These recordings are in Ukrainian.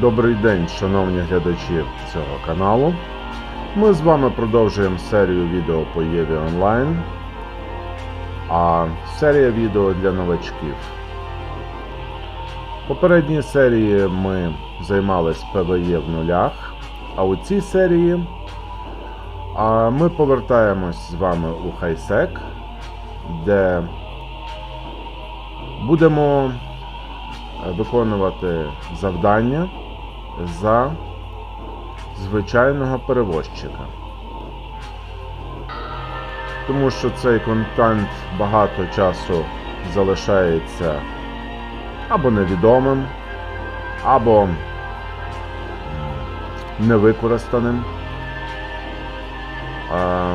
Добрий день, шановні глядачі цього каналу. Ми з вами продовжуємо серію відео по Єві онлайн. А серія відео для новачків. В попередній серії ми займались ПВЄ в нулях, а у цій серії ми повертаємось з вами у Хайсек, де будемо е, виконувати завдання за звичайного перевозчика. Тому що цей контент багато часу залишається або невідомим, або невикористаним. А,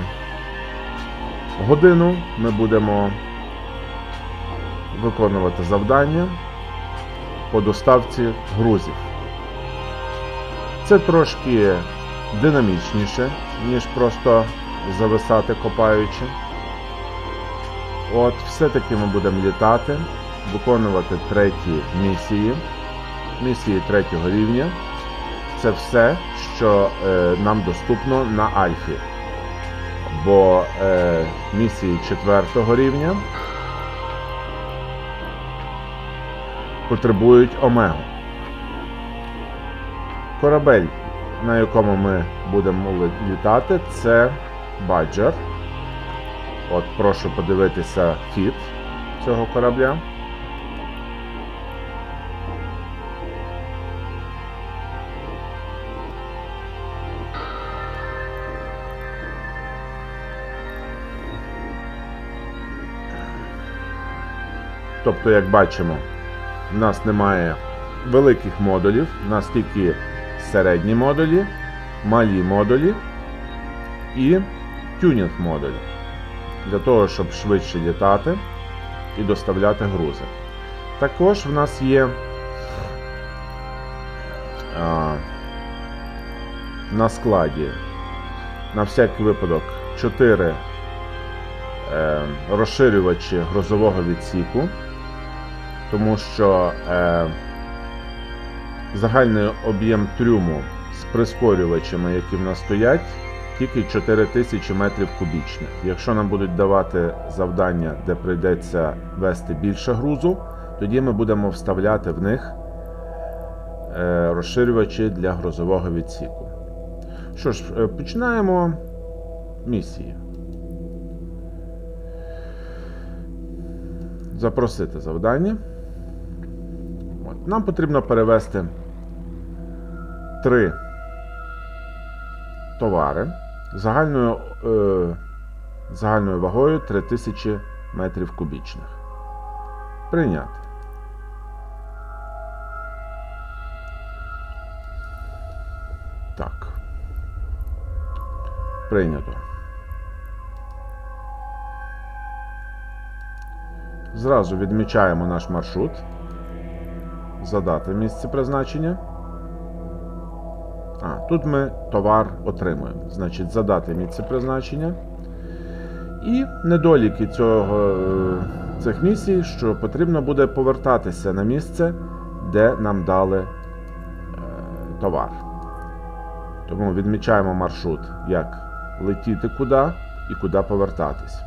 годину ми будемо виконувати завдання по доставці грузів. Це трошки динамічніше, ніж просто зависати копаючи. От, все-таки ми будемо літати, виконувати треті місії, місії третього рівня. Це все, що е, нам доступно на Альфі. Бо е, місії четвертого рівня потребують омегу. Корабель, на якому ми будемо літати, це Баджер. От прошу подивитися фіт цього корабля. Тобто, як бачимо, в нас немає великих модулів, у нас тільки середні модулі, малі модулі і тюнінг модуль для того, щоб швидше літати і доставляти грузи. Також в нас є а, на складі на всякий випадок 4 е, розширювачі грозового відсіку, тому що е, загальний об'єм трюму з прискорювачами, які в нас стоять, тільки 4000 метрів кубічних. Якщо нам будуть давати завдання, де прийдеться вести більше грузу, тоді ми будемо вставляти в них е, розширювачі для грозового відсіку. Що ж, е, починаємо місії. Запросити завдання. Нам потрібно перевести три товари загальною, е, загальною вагою 3000 метрів кубічних. Прийняти. Так. Прийнято. Зразу відмічаємо наш маршрут. Задати місце призначення. А, тут ми товар отримуємо. Значить, задати місце призначення. І недоліки цього, е, цих місій, що потрібно буде повертатися на місце, де нам дали е, товар. Тому відмічаємо маршрут, як летіти куди і куди повертатись.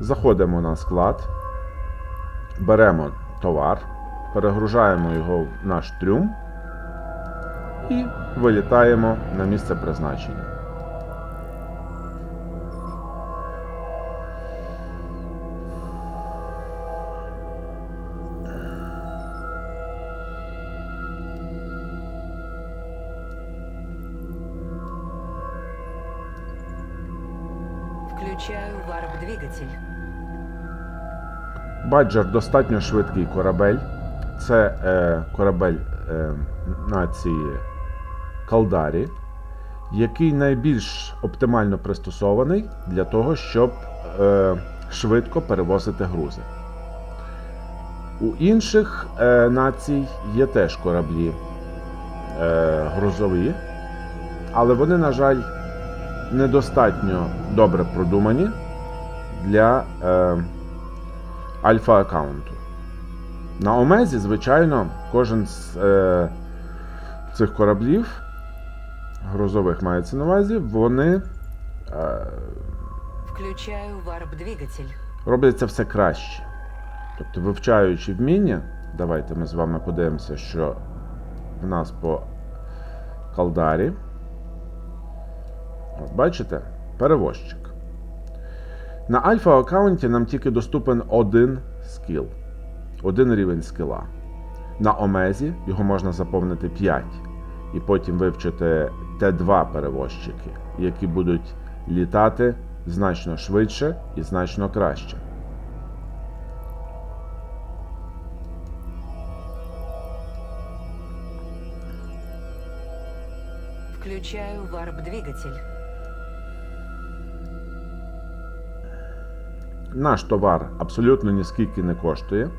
Заходимо на склад, беремо товар, перегружаємо його в наш трюм і вилітаємо на місце призначення. Включаю варп-двигатель. Баджер достатньо швидкий корабель. Це е, корабель е, нації Калдарі, який найбільш оптимально пристосований для того, щоб е, швидко перевозити грузи. У інших е, націй є теж кораблі е, грузові, але вони, на жаль, недостатньо добре продумані для е, альфа-аккаунту. На Омезі, звичайно, кожен з е, цих кораблів, грузових мається на увазі, вони е, Включаю варп-двигатель. роблять це все краще. Тобто, вивчаючи вміння, давайте ми з вами подивимося, що в нас по Калдарі. От, бачите? Перевозчик. На альфа-аккаунті нам тільки доступен один скіл, один рівень скіла. На Омезі його можна заповнити 5 і потім вивчити Т2 перевозчики, які будуть літати значно швидше і значно краще. Включаю варп-двигатель. Наш товар абсолютно ніскільки не коштує.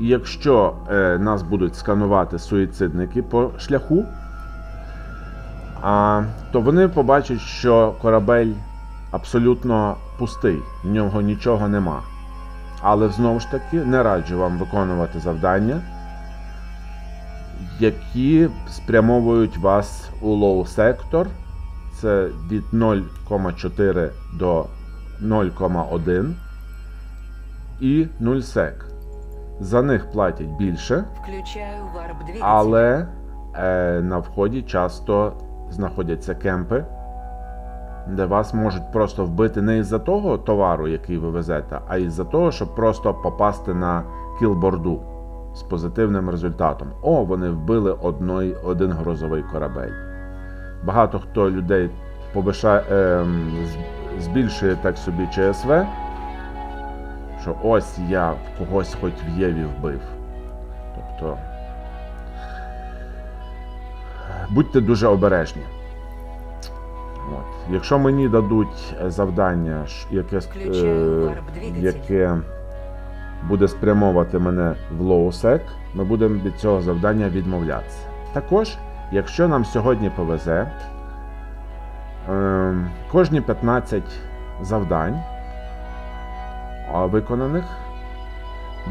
І якщо е, нас будуть сканувати суїцидники по шляху, то вони побачать, що корабель абсолютно пустий, в нього нічого нема. Але знову ж таки не раджу вам виконувати завдання, які спрямовують вас у лоу сектор. Це від 0,4 до 0,1 і 0 сек. За них платять більше, але е, на вході часто знаходяться кемпи, де вас можуть просто вбити не із-за того товару, який ви везете, а із-за того, щоб просто попасти на кілборду з позитивним результатом. О, вони вбили одной, один грозовий корабель. Багато хто людей побиша, е, збільшує так собі ЧСВ, що ось я в когось хоч в Єві вбив. Тобто. Будьте дуже обережні. От. Якщо мені дадуть е, завдання, яке, е, яке буде спрямовувати мене в лоусек, ми будемо від цього завдання відмовлятися. Також, якщо нам сьогодні повезе, е, кожні 15 завдань виконаних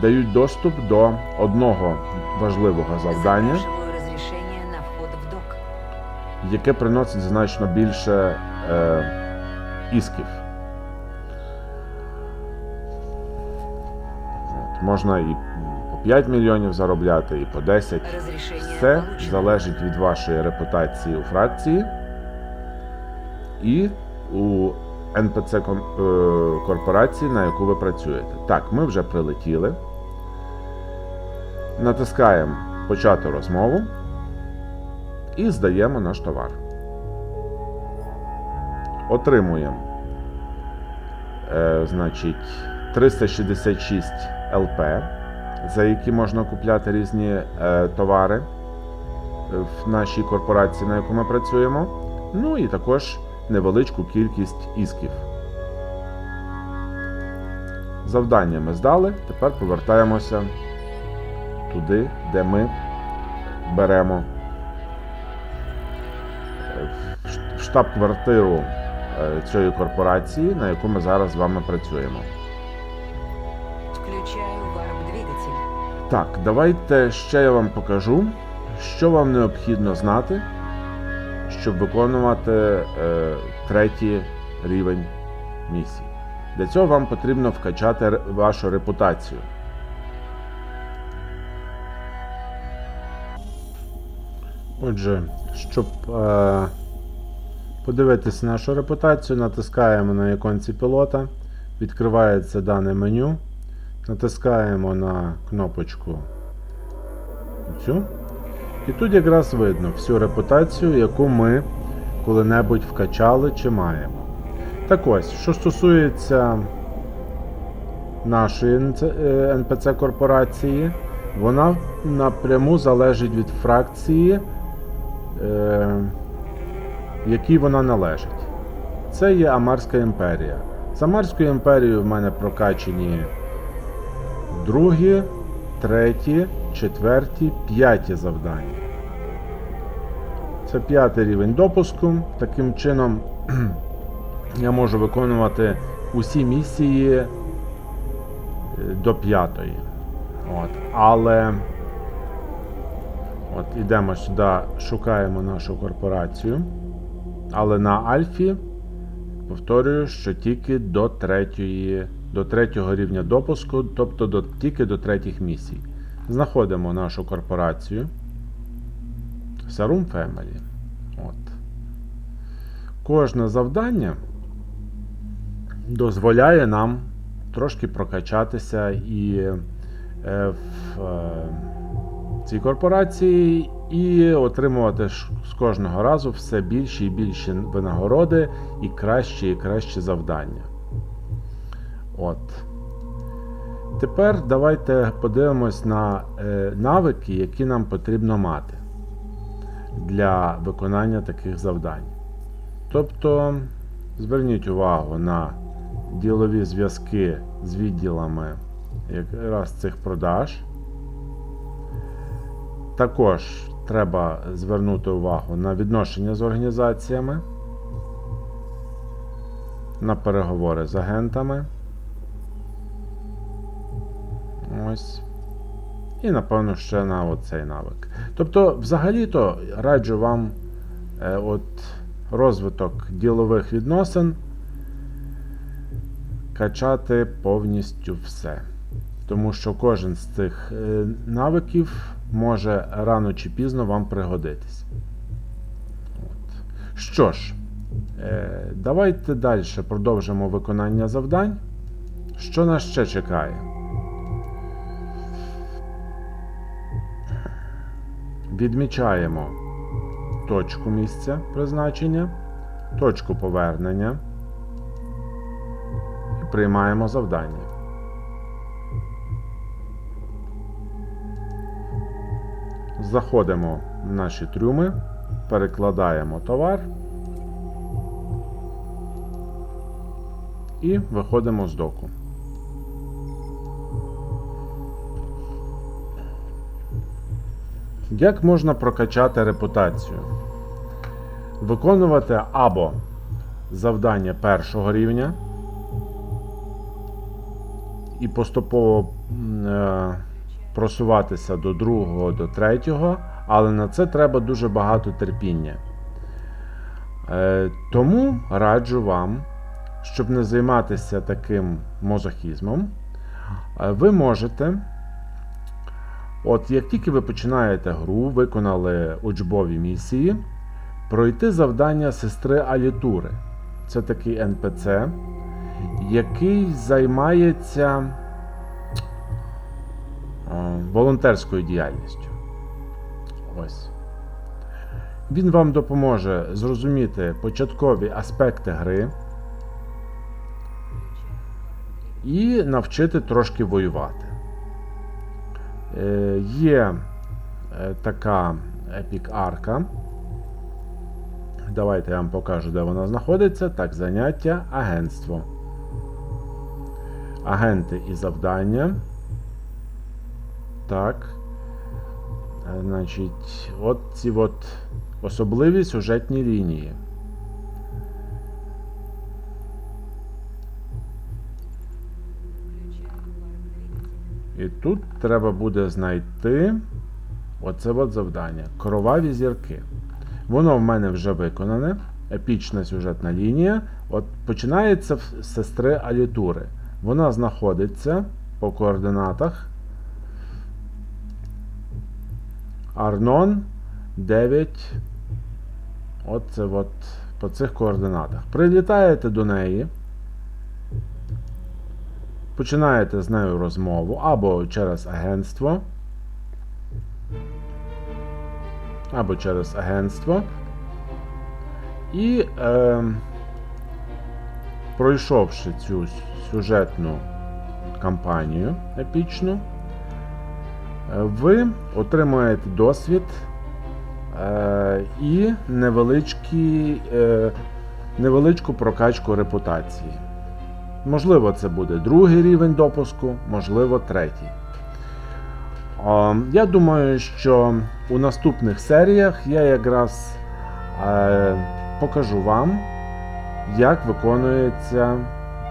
дають доступ до одного важливого завдання. Яке приносить значно більше е, ісків. От, можна і по 5 мільйонів заробляти, і по 10. Разрешение Все залежить від вашої репутації у фракції і у НПЦ е, корпорації, на яку ви працюєте. Так, ми вже прилетіли. Натискаємо почати розмову і здаємо наш товар. Отримуємо е, значить, 366 ЛП, за які можна купляти різні е, товари в нашій корпорації, на яку ми працюємо. Ну і також невеличку кількість ісків. Завдання ми здали. Тепер повертаємося туди, де ми беремо штаб-квартиру е, цієї корпорації, на яку ми зараз з вами працюємо. Включаю варп-двигатель. Так, давайте ще я вам покажу, що вам необхідно знати, щоб виконувати е, третій рівень місії. Для цього вам потрібно вкачати вашу репутацію. Отже, щоб е, подивитися нашу репутацію, натискаємо на іконці пілота, відкривається дане меню, натискаємо на кнопочку цю. І тут якраз видно всю репутацію, яку ми коли-небудь вкачали чи маємо. Так ось, що стосується нашої НПЦ корпорації, вона напряму залежить від фракції, е, якій вона належить. Це є Амарська імперія. З Амарською імперією в мене прокачені другі, треті, четверті, п'яті завдання. Це п'ятий рівень допуску. Таким чином я можу виконувати усі місії е, до п'ятої. От, але от ідемо сюди, шукаємо нашу корпорацію. Але на Альфі повторюю, що тільки до третьої, до третього рівня допуску, тобто до, тільки до третіх місій. Знаходимо нашу корпорацію. Sarum Family. От. Кожне завдання дозволяє нам трошки прокачатися і е, в е, цій корпорації, і отримувати з кожного разу все більші і більші винагороди і кращі і кращі завдання. От. Тепер давайте подивимось на е, навики, які нам потрібно мати для виконання таких завдань. Тобто, зверніть увагу на ділові зв'язки з відділами якраз цих продаж. Також треба звернути увагу на відношення з організаціями, на переговори з агентами. Ось. І, напевно, ще на оцей навик. Тобто, взагалі-то раджу вам е, от, розвиток ділових відносин качати повністю все. Тому що кожен з цих е, навиків може рано чи пізно вам пригодитись. От. Що ж, е, давайте далі продовжимо виконання завдань. Що нас ще чекає? Відмічаємо точку місця призначення, точку повернення і приймаємо завдання. Заходимо в наші трюми, перекладаємо товар і виходимо з доку. Як можна прокачати репутацію? Виконувати або завдання першого рівня і поступово е, просуватися до другого, до третього, але на це треба дуже багато терпіння. Е, Тому раджу вам, щоб не займатися таким мозохізмом, е, ви можете. От як тільки ви починаєте гру, виконали учбові місії, пройти завдання сестри Алітури. Це такий НПЦ, який займається волонтерською діяльністю. Ось. Він вам допоможе зрозуміти початкові аспекти гри і навчити трошки воювати. Е, Є е, така епік-арка. Давайте я вам покажу, де вона знаходиться. Так, заняття, агентство. Агенти і завдання. Так. Е, Значить, от ці от особливі сюжетні лінії. І тут треба буде знайти оце от завдання. Кроваві зірки. Воно в мене вже виконане. Епічна сюжетна лінія. От починається з сестри Алітури. Вона знаходиться по координатах. Арнон 9. Оце от по цих координатах. Прилітаєте до неї. Починаєте з нею розмову або через агентство. Або через агентство. І е, пройшовши цю сюжетну кампанію епічну, ви отримуєте досвід е, і невеличкі, е, невеличку прокачку репутації. Можливо, це буде другий рівень допуску, можливо, третій. Я думаю, що у наступних серіях я якраз е, покажу вам, як виконується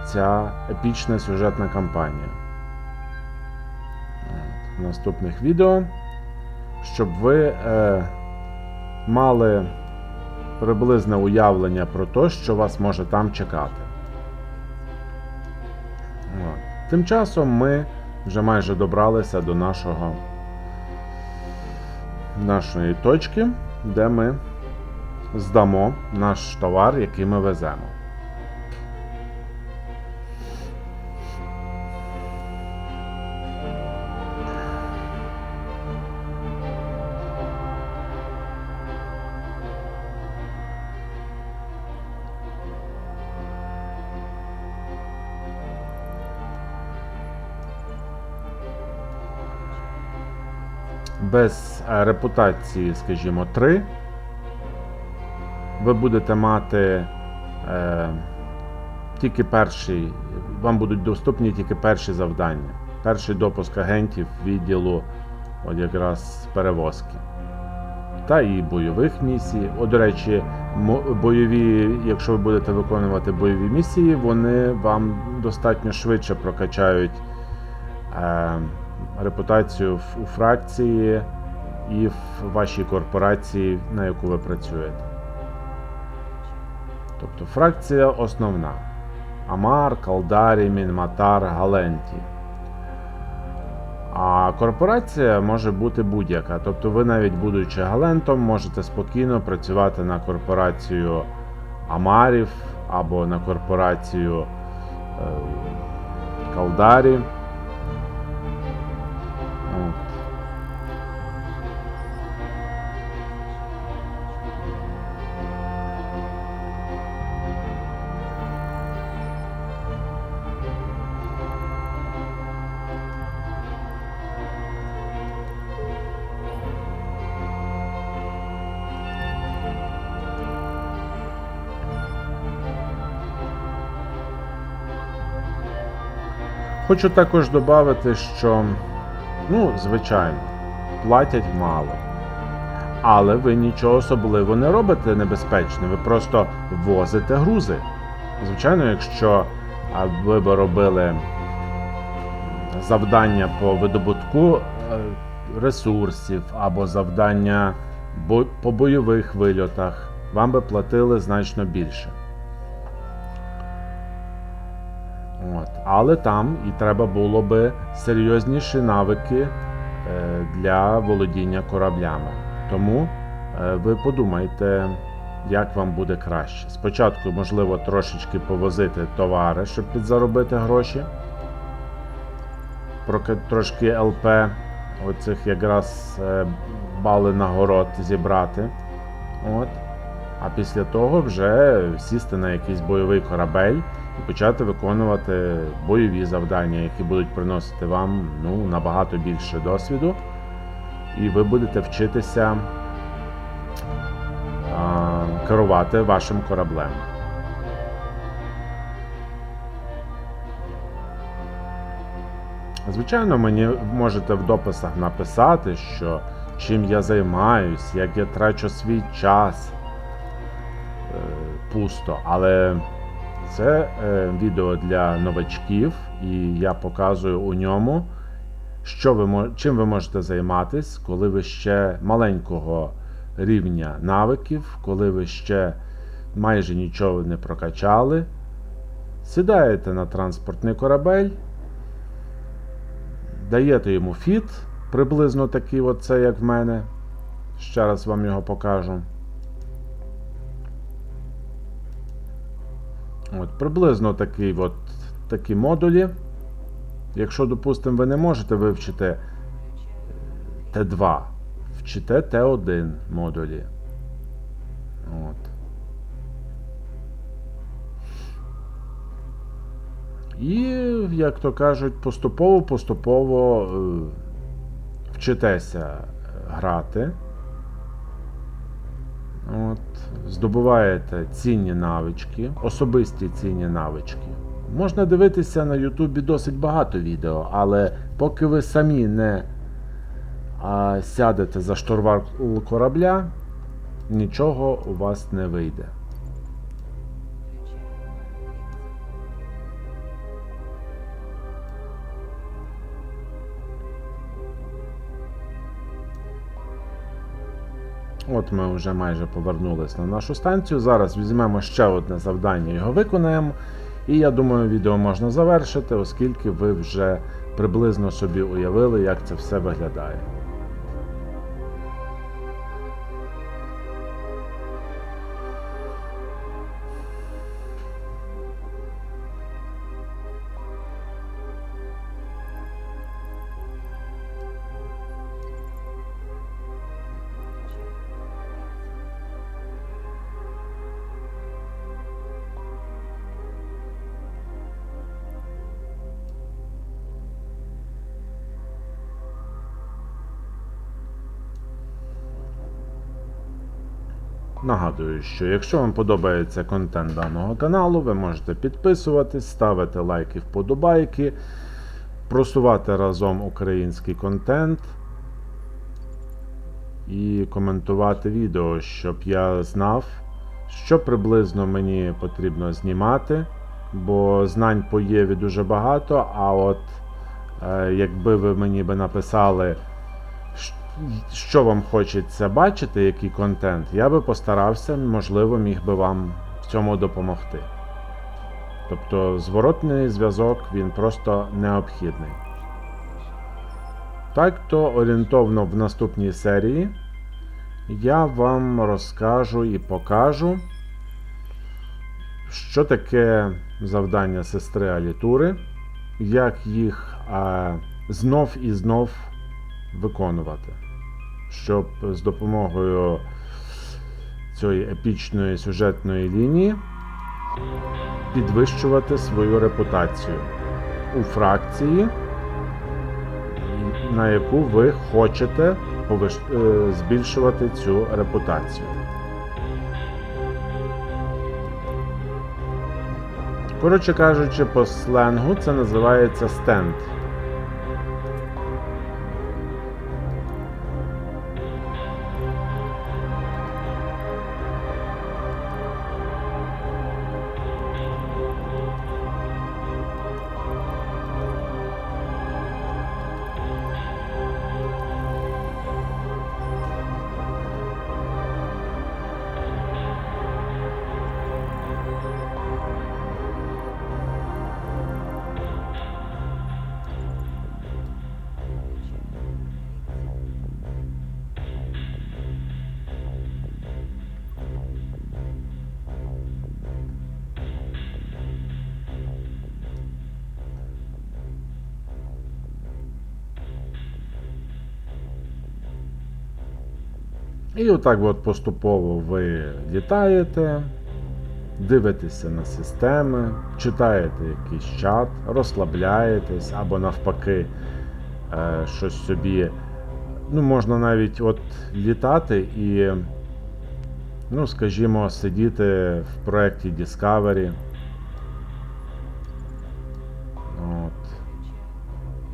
ця епічна сюжетна кампанія. Наступних відео, щоб ви е, мали приблизне уявлення про те, що вас може там чекати. От. Тим часом ми вже майже добралися до нашого, нашої точки, де ми здамо наш товар, який ми веземо. Без е, репутації, скажімо, 3, ви будете мати е, тільки перший, вам будуть доступні тільки перші завдання. Перший допуск агентів відділу от якраз перевозки. Та і бойових місій. О, до речі, бойові, якщо ви будете виконувати бойові місії, вони вам достатньо швидше прокачають е, репутацію у фракції і в вашій корпорації, на яку ви працюєте. Тобто фракція основна: Амар, Калдарі, Мінматар, Галенті. А корпорація може бути будь-яка. Тобто ви навіть будучи галентом, можете спокійно працювати на корпорацію Амарів або на корпорацію е, Калдарі. Хочу також додати, що, ну, звичайно, платять мало. Але ви нічого особливо не робите небезпечне, ви просто возите грузи. Звичайно, якщо ви б робили завдання по видобутку е, ресурсів або завдання по бойових вильотах, вам би платили значно більше. От. Але там і треба було би серйозніші навики е, для володіння кораблями. Тому е, ви подумайте, як вам буде краще. Спочатку, можливо, трошечки повозити товари, щоб підзаробити гроші. Трошки ЛП, оцих якраз е, бали нагород зібрати. От. А після того вже сісти на якийсь бойовий корабель почати виконувати бойові завдання, які будуть приносити вам ну, набагато більше досвіду. І ви будете вчитися а, керувати вашим кораблем. Звичайно, мені можете в дописах написати, що чим я займаюсь, як я трачу свій час е, пусто. Але це е, відео для новачків, і я показую у ньому, що ви, чим ви можете займатись, коли ви ще маленького рівня навиків, коли ви ще майже нічого не прокачали. Сідаєте на транспортний корабель, даєте йому фіт, приблизно такий, от це, як в мене. Ще раз вам його покажу. От, приблизно такий от, такі модулі. Якщо, допустимо, ви не можете вивчити Т2, вчите Т1 модулі. От. І, як то кажуть, поступово-поступово е, вчитеся грати. От, здобуваєте цінні навички, особисті цінні навички. Можна дивитися на Ютубі досить багато відео, але поки ви самі не а, сядете за штурвал корабля, нічого у вас не вийде. От ми вже майже повернулись на нашу станцію. Зараз візьмемо ще одне завдання, його виконаємо. І я думаю, відео можна завершити, оскільки ви вже приблизно собі уявили, як це все виглядає. Нагадую, що якщо вам подобається контент даного каналу, ви можете підписуватись, ставити лайки, вподобайки, просувати разом український контент і коментувати відео, щоб я знав, що приблизно мені потрібно знімати, бо знань по Єві дуже багато, а от е, якби ви мені би написали що вам хочеться бачити, який контент, я би постарався, можливо, міг би вам в цьому допомогти. Тобто зворотний зв'язок він просто необхідний. Так то орієнтовно в наступній серії я вам розкажу і покажу, що таке завдання сестри Алітури, як їх а, знов і знов виконувати, щоб з допомогою цієї епічної сюжетної лінії підвищувати свою репутацію у фракції, на яку ви хочете е, збільшувати цю репутацію. Коротше кажучи, по сленгу це називається стенд. І отак от поступово ви літаєте, дивитеся на системи, читаєте якийсь чат, розслабляєтесь або навпаки е, щось собі. Ну, можна навіть от літати і, ну, скажімо, сидіти в проєкті Discovery.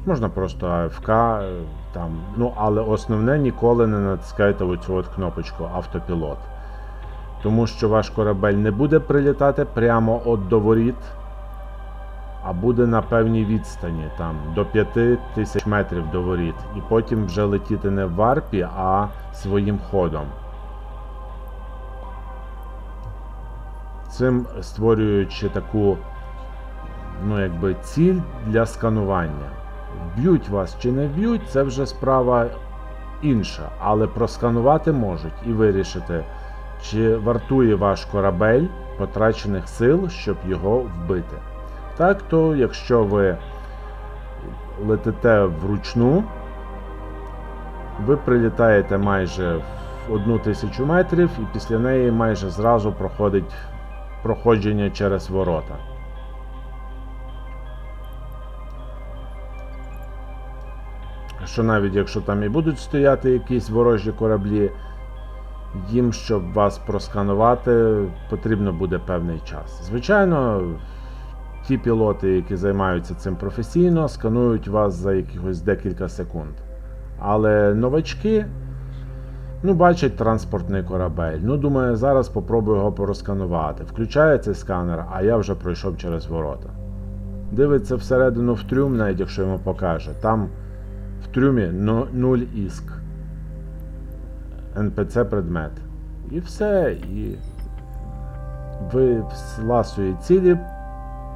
Можна просто АФК е, там. Ну, але основне ніколи не натискайте оцю от кнопочку автопілот. Тому що ваш корабель не буде прилітати прямо от до воріт, а буде на певній відстані, там до 5000 метрів до воріт. І потім вже летіти не в варпі, а своїм ходом. Цим створюючи таку ну, якби ціль для сканування. Вб'ють вас чи не вб'ють, це вже справа інша, але просканувати можуть і вирішити, чи вартує ваш корабель потрачених сил, щоб його вбити. Так то, якщо ви летите вручну, ви прилітаєте майже в одну тисячу метрів, і після неї майже зразу проходить проходження через ворота. Що навіть якщо там і будуть стояти якісь ворожі кораблі, їм, щоб вас просканувати, потрібно буде певний час. Звичайно, ті пілоти, які займаються цим професійно, сканують вас за якихось декілька секунд. Але новачки, ну, бачать транспортний корабель. Ну, думаю, зараз попробую його просканувати. Включає цей сканер, а я вже пройшов через ворота. Дивиться всередину в трюм, навіть якщо йому покаже. Там в трюмі ну- нуль іск. NPC предмет. І все. І ви з ласої цілі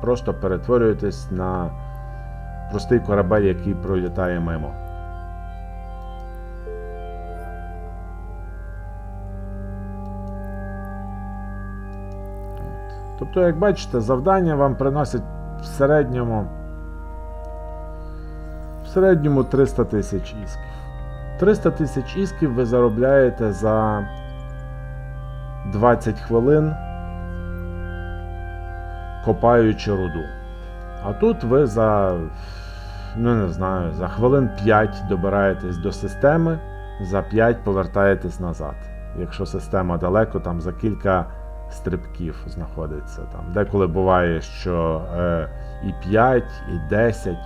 просто перетворюєтесь на простий корабель, який пролітає мимо. Тобто, як бачите, завдання вам приносять в середньому в середньому 300 тисяч ісків. 300 тисяч ісків ви заробляєте за 20 хвилин, копаючи руду. А тут ви за, ну не знаю, за хвилин 5 добираєтесь до системи, за 5 повертаєтесь назад. Якщо система далеко, там за кілька стрибків знаходиться. Там. Деколи буває, що е, і 5, і 10.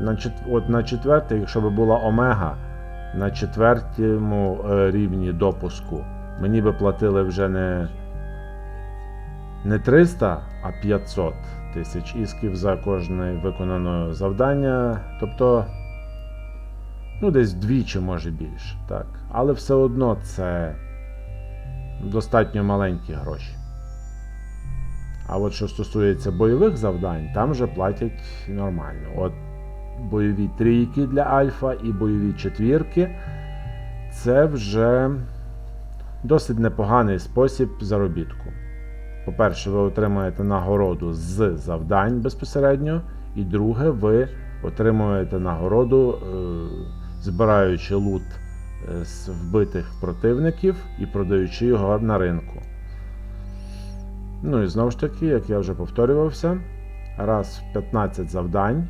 На, чет... От на четвертий, якщо би була омега, на четвертому е, рівні допуску мені би платили вже не, не 300, а 500 тисяч ісків за кожне виконане завдання. Тобто, ну, десь вдвічі, може більше. Так. Але все одно це достатньо маленькі гроші. А от що стосується бойових завдань, там вже платять нормально. От бойові трійки для альфа і бойові четвірки це вже досить непоганий спосіб заробітку. По-перше, ви отримуєте нагороду з завдань безпосередньо, і друге, ви отримуєте нагороду, е, збираючи лут е, з вбитих противників і продаючи його на ринку. Ну і знову ж таки, як я вже повторювався, раз в 15 завдань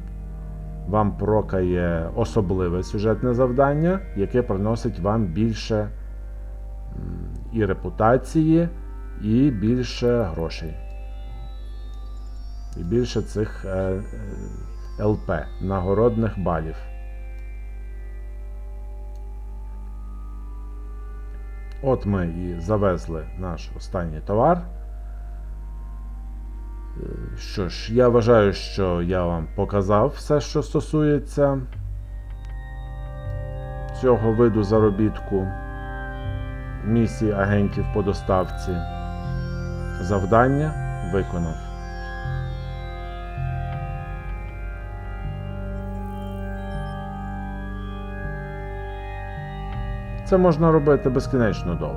вам прокає особливе сюжетне завдання, яке приносить вам більше і репутації, і більше грошей. І більше цих е, е, ЛП, нагородних балів. От ми і завезли наш останній товар. Що ж, я вважаю, що я вам показав все, що стосується цього виду заробітку, місії агентів по доставці. Завдання виконав. Це можна робити безкінечно довго.